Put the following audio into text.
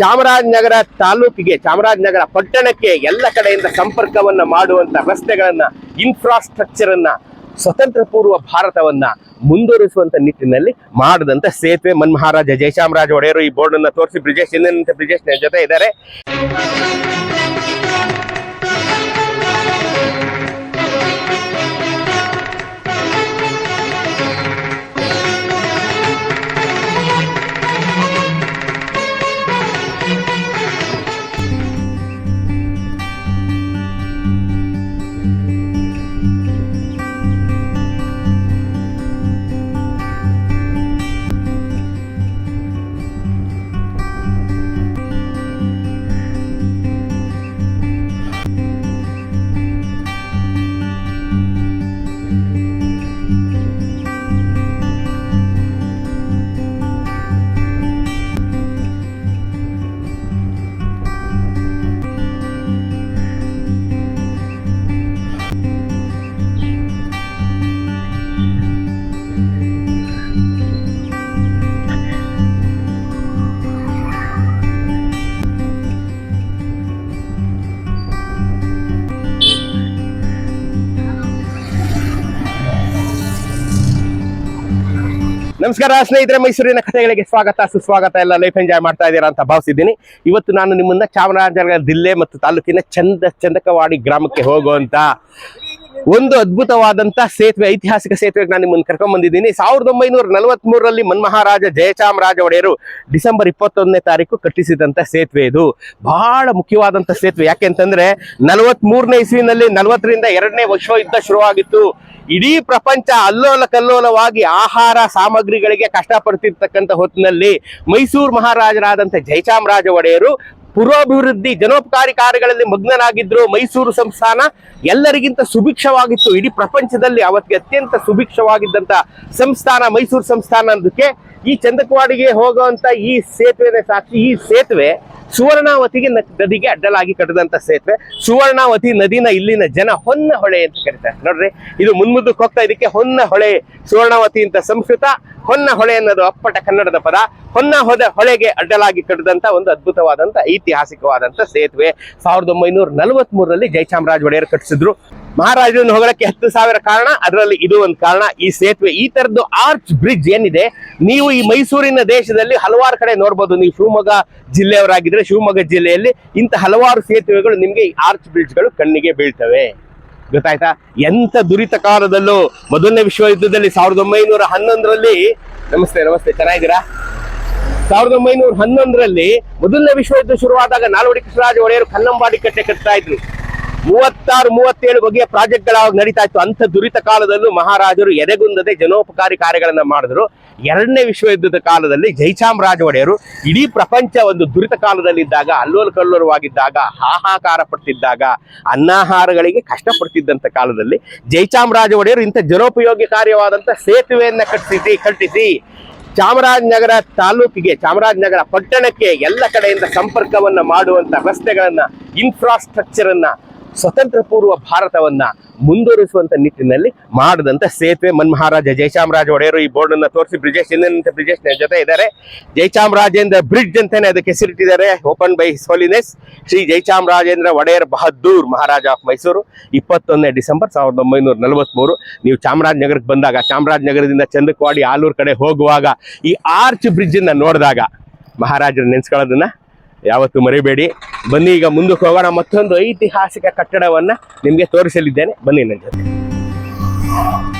ಚಾಮರಾಜನಗರ ತಾಲೂಕಿಗೆ, ಚಾಮರಾಜನಗರ ಪಟ್ಟಣಕ್ಕೆ ಎಲ್ಲ ಕಡೆಯಿಂದ ಸಂಪರ್ಕವನ್ನ ಮಾಡುವಂತ ರಸ್ತೆಗಳನ್ನ ಇನ್ಫ್ರಾಸ್ಟ್ರಕ್ಚರ್ ಅನ್ನ, ಸ್ವತಂತ್ರ ಪೂರ್ವ ಭಾರತವನ್ನ ಮುಂದುವರಿಸುವಂತ ನಿಟ್ಟಿನಲ್ಲಿ ಮಾಡಿದಂತ ಸೇತುವೆ. ಮನ್ಮಹಾರಾಜ ಜಯಚಾಮರಾಜ ಒಡೆಯರು ಈ ಬೋರ್ಡ್ ಅನ್ನ ತೋರಿಸಿ. ಬ್ರಿಜೇಶ್ ಇನ್ನಂತ ಬ್ರಿಜೇಶ್ ಜೊತೆ ಇದ್ದಾರೆ. ನಮಸ್ಕಾರ, ಸ್ನೇಹಿತರೆ, ಮೈಸೂರಿನ ಕಥೆಗಳಿಗೆ ಸ್ವಾಗತ, ಸುಸ್ವಾಗತ, ಎಲ್ಲ ಲೈಫ್ ಎಂಜಾಯ್ ಮಾಡ್ತಾ ಇದ್ದೀರಾ ಅಂತ ಭಾವಿಸಿದ್ದೀನಿ. ಇವತ್ತು ನಾನು ನಿಮ್ಮನ್ನ ಚಾಮರಾಜನಗರ ಜಿಲ್ಲೆ ಮತ್ತು ತಾಲೂಕಿನ ಚಂದ, ಚಂದಕವಾಡಿ ಗ್ರಾಮಕ್ಕೆ ಹೋಗುವಂತ ಒಂದು ಅದ್ಭುತವಾದಂತಹ ಸೇತುವೆ, ಐತಿಹಾಸಿಕ ಸೇತುವೆಗೆ ನಾನು ನಿಮ್ಮನ್ನು ಕರ್ಕೊಂಡ್ ಬಂದಿದ್ದೀನಿ. ಸಾವಿರದ ಒಂಬೈನೂರ ನಲವತ್ತ್ ಮೂರರಲ್ಲಿ ಮನ್ಮಹಾರಾಜ ಜಯಚಾಮರಾಜ ಒಡೆಯರು ಡಿಸೆಂಬರ್ ಇಪ್ಪತ್ತೊಂದನೇ ತಾರೀಕು ಕಟ್ಟಿಸಿದಂತ ಸೇತುವೆ ಇದು. ಬಹಳ ಮುಖ್ಯವಾದಂತ ಸೇತುವೆ. ಯಾಕೆಂತಂದ್ರೆ ನಲವತ್ತ್ ಮೂರನೇ ಇಸ್ವಿನಲ್ಲಿ ನಲವತ್ತರಿಂದ ಎರಡನೇ ವಿಶ್ವಯುದ್ಧ ಶುರುವಾಗಿತ್ತು. ಇಡೀ ಪ್ರಪಂಚ ಅಲ್ಲೋಲ ಕಲ್ಲೋಲವಾಗಿ ಆಹಾರ ಸಾಮಗ್ರಿಗಳಿಗೆ ಕಷ್ಟಪಡ್ತಿರ್ತಕ್ಕಂಥ ಹೊತ್ತಿನಲ್ಲಿ ಮೈಸೂರು ಮಹಾರಾಜರಾದಂಥ ಜಯಚಾಮರಾಜ ಒಡೆಯರು ಪುರೋಭಿವೃದ್ಧಿ ಜನೋಪಕಾರಿ ಕಾರ್ಯಗಳಲ್ಲಿ ಮಗ್ನನಾಗಿದ್ರು ಮೈಸೂರು ಸಂಸ್ಥಾನ. ಎಲ್ಲರಿಗಿಂತ ಸುಭಿಕ್ಷವಾಗಿತ್ತು. ಇಡೀ ಪ್ರಪಂಚದಲ್ಲಿ ಅವತ್ತಿಗೆ ಅತ್ಯಂತ ಸುಭಿಕ್ಷವಾಗಿದ್ದಂಥ ಸಂಸ್ಥಾನ ಮೈಸೂರು ಸಂಸ್ಥಾನ ಅನ್ನೋದಕ್ಕೆ ಈ ಚಂದಕವಾಡಿಗೆ ಹೋಗುವಂತ ಈ ಸೇತುವೆನೇ ಸಾಕ್ಷಿ. ಈ ಸೇತುವೆ ಸುವರ್ಣಾವತಿಗೆ ನದಿಗೆ ಅಡ್ಡಲಾಗಿ ಕಟ್ಟದಂತ ಸೇತುವೆ. ಸುವರ್ಣಾವತಿ ನದಿನ ಇಲ್ಲಿನ ಜನ ಹೊನ್ನ ಹೊಳೆ ಅಂತ ಕರೀತಾರೆ. ನೋಡ್ರಿ, ಇದು ಮುನ್ಮುದ್ದಕ್ಕೆ ಹೋಗ್ತಾ ಇದಕ್ಕೆ ಹೊನ್ನ ಹೊಳೆ, ಸುವರ್ಣಾವತಿ ಅಂತ ಸಂಸ್ಕೃತ. ಹೊನ್ನ ಹೊಳೆ ಅನ್ನೋದು ಅಪ್ಪಟ ಕನ್ನಡದ ಪದ. ಹೊನ್ನ ಹೊದ ಹೊಳೆಗೆ ಅಡ್ಡಲಾಗಿ ಕಟ್ಟದಂತ ಒಂದು ಅದ್ಭುತವಾದಂತ ಐತಿಹಾಸಿಕವಾದಂತ ಸೇತುವೆ. ಸಾವಿರದ ಒಂಬೈನೂರ ನಲವತ್ತ್ ಮೂರರಲ್ಲಿ ಜಯಚಾಮರಾಜ ಒಡೆಯರ್ ಕಟ್ಟಿಸಿದ್ರು. ಮಹಾರಾಜರನ್ನು ಹೋಗಲಕ್ಕೆ ಹತ್ತು ಸಾವಿರ ಕಾರಣ, ಅದರಲ್ಲಿ ಇದು ಒಂದು ಕಾರಣ. ಈ ಸೇತುವೆ, ಈ ತರದ್ದು ಆರ್ಚ್ ಬ್ರಿಡ್ಜ್ ಏನಿದೆ, ನೀವು ಈ ಮೈಸೂರಿನ ದೇಶದಲ್ಲಿ ಹಲವಾರು ಕಡೆ ನೋಡ್ಬೋದು. ನೀವು ಶಿವಮೊಗ್ಗ ಜಿಲ್ಲೆಯವರಾಗಿದ್ರೆ ಶಿವಮೊಗ್ಗ ಜಿಲ್ಲೆಯಲ್ಲಿ ಇಂಥ ಹಲವಾರು ಸೇತುವೆಗಳು ನಿಮ್ಗೆ ಈ ಆರ್ಚ್ ಬ್ರಿಡ್ಜ್ಗಳು ಕಣ್ಣಿಗೆ ಬೀಳ್ತವೆ. ಗೊತ್ತಾಯ್ತಾ? ಎಂತ ದುರಿತ ಕಾಲದಲ್ಲೂ ಮೊದಲನೇ ವಿಶ್ವಯುದ್ಧದಲ್ಲಿ ಸಾವಿರದ ಒಂಬೈನೂರ ಹನ್ನೊಂದರಲ್ಲಿ, ನಮಸ್ತೆ ನಮಸ್ತೆ, ಚೆನ್ನಾಗಿದ್ದೀರಾ? ಸಾವಿರದ ಒಂಬೈನೂರ ಹನ್ನೊಂದರಲ್ಲಿ ಮೊದಲನೇ ವಿಶ್ವಯುದ್ಧ ಶುರುವಾದಾಗ ನಾಲ್ವಡಿ ಕೃಷ್ಣರಾಜ ಒಡೆಯರು ಕನ್ನಂಬಾಡಿ ಕಟ್ಟೆ ಕಟ್ತಾ ಇದ್ರು. ಮೂವತ್ತಾರು, ಮೂವತ್ತೇಳು ಬಗೆಯ ಪ್ರಾಜೆಕ್ಟ್ಗಳು ಅವಾಗ ನಡೀತಾ ಇತ್ತು. ಅಂಥ ದುರಿತ ಕಾಲದಲ್ಲೂ ಮಹಾರಾಜರು ಎದೆಗುಂದದೆ ಜನೋಪಕಾರಿ ಕಾರ್ಯಗಳನ್ನ ಮಾಡಿದ್ರು. ಎರಡನೇ ವಿಶ್ವಯುದ್ಧದ ಕಾಲದಲ್ಲಿ ಜೈಚಾಮರಾಜ ಒಡೆಯರು ಇಡೀ ಪ್ರಪಂಚ ಒಂದು ದುರಿತ ಕಾಲದಲ್ಲಿದ್ದಾಗ, ಅಲ್ಲೋಲ್ ಕಲ್ಲೋಲವಾಗಿದ್ದಾಗ ಹಾಹಾಕಾರ ಪಡ್ತಿದ್ದಾಗ, ಅನ್ನಾಹಾರಗಳಿಗೆ ಕಷ್ಟಪಡ್ತಿದ್ದಂತ ಕಾಲದಲ್ಲಿ ಜಯಚಾಮರಾಜ ಒಡೆಯರು ಇಂಥ ಜನೋಪಯೋಗಿ ಕಾರ್ಯವಾದಂತ ಸೇತುವೆಯನ್ನ ಕಟ್ಟಿಸಿ. ಕಟ್ಟಿಸಿ ಚಾಮರಾಜನಗರ ತಾಲೂಕಿಗೆ ಚಾಮರಾಜನಗರ ಪಟ್ಟಣಕ್ಕೆ ಎಲ್ಲ ಕಡೆಯಿಂದ ಸಂಪರ್ಕವನ್ನ ಮಾಡುವಂತ ರಸ್ತೆಗಳನ್ನ ಇನ್ಫ್ರಾಸ್ಟ್ರಕ್ಚರ್ ಅನ್ನ ಸ್ವತಂತ್ರ ಪೂರ್ವ ಭಾರತವನ್ನ ಮುಂದುವರಿಸುವಂತ ನಿಟ್ಟಿನಲ್ಲಿ ಮಾಡಿದಂತ ಸೇತುವೆ ಮನ್ಮಹಾರಾಜ ಜಯಚಾಮರಾಜ ಒಡೆಯರು ಈ ಬೋರ್ಡ್ ಅನ್ನ ತೋರಿಸಿ ಬ್ರಿಜೇಶ್ ಇನ್ನಂತ ಬ್ರಿಜೇಶ್ ಜೊತೆ ಇದ್ದಾರೆ. ಜಯಚಾಮರಾಜೇಂದ್ರ ಬ್ರಿಡ್ಜ್ ಅಂತಾನೆ ಅದಕ್ಕೆ ಹೆಸರಿಟ್ಟಿದ್ದಾರೆ. Open by holiness Shri Jayachamarajendra Wodeyar Bahadur Maharaja of Mysuru. ಇಪ್ಪತ್ತೊಂದನೇ ಡಿಸೆಂಬರ್ ಸಾವಿರದ ಒಂಬೈನೂರ ನಲವತ್ಮೂರು. ನೀವು ಚಾಮರಾಜನಗರಕ್ಕೆ ಬಂದಾಗ ಚಾಮರಾಜನಗರದಿಂದ ಚಂದಕ್ವಾಡಿ ಆಲೂರು ಕಡೆ ಹೋಗುವಾಗ ಈ ಆರ್ಚ್ ಬ್ರಿಡ್ಜ್ ಅನ್ನ ನೋಡಿದಾಗ ಮಹಾರಾಜರು ನೆನ್ಸ್ಕೊಳ್ಳೋದನ್ನ ಯಾವತ್ತು ಮರಿಬೇಡಿ. ಬನ್ನಿ ಈಗ ಮುಂದಕ್ಕೆ ಹೋಗೋಣ. ಮತ್ತೊಂದು ಐತಿಹಾಸಿಕ ಕಟ್ಟಡವನ್ನ ನಿಮಗೆ ತೋರಿಸಲಿದ್ದೇನೆ. ಬನ್ನಿ ನನ್ನ ಜೊತೆ.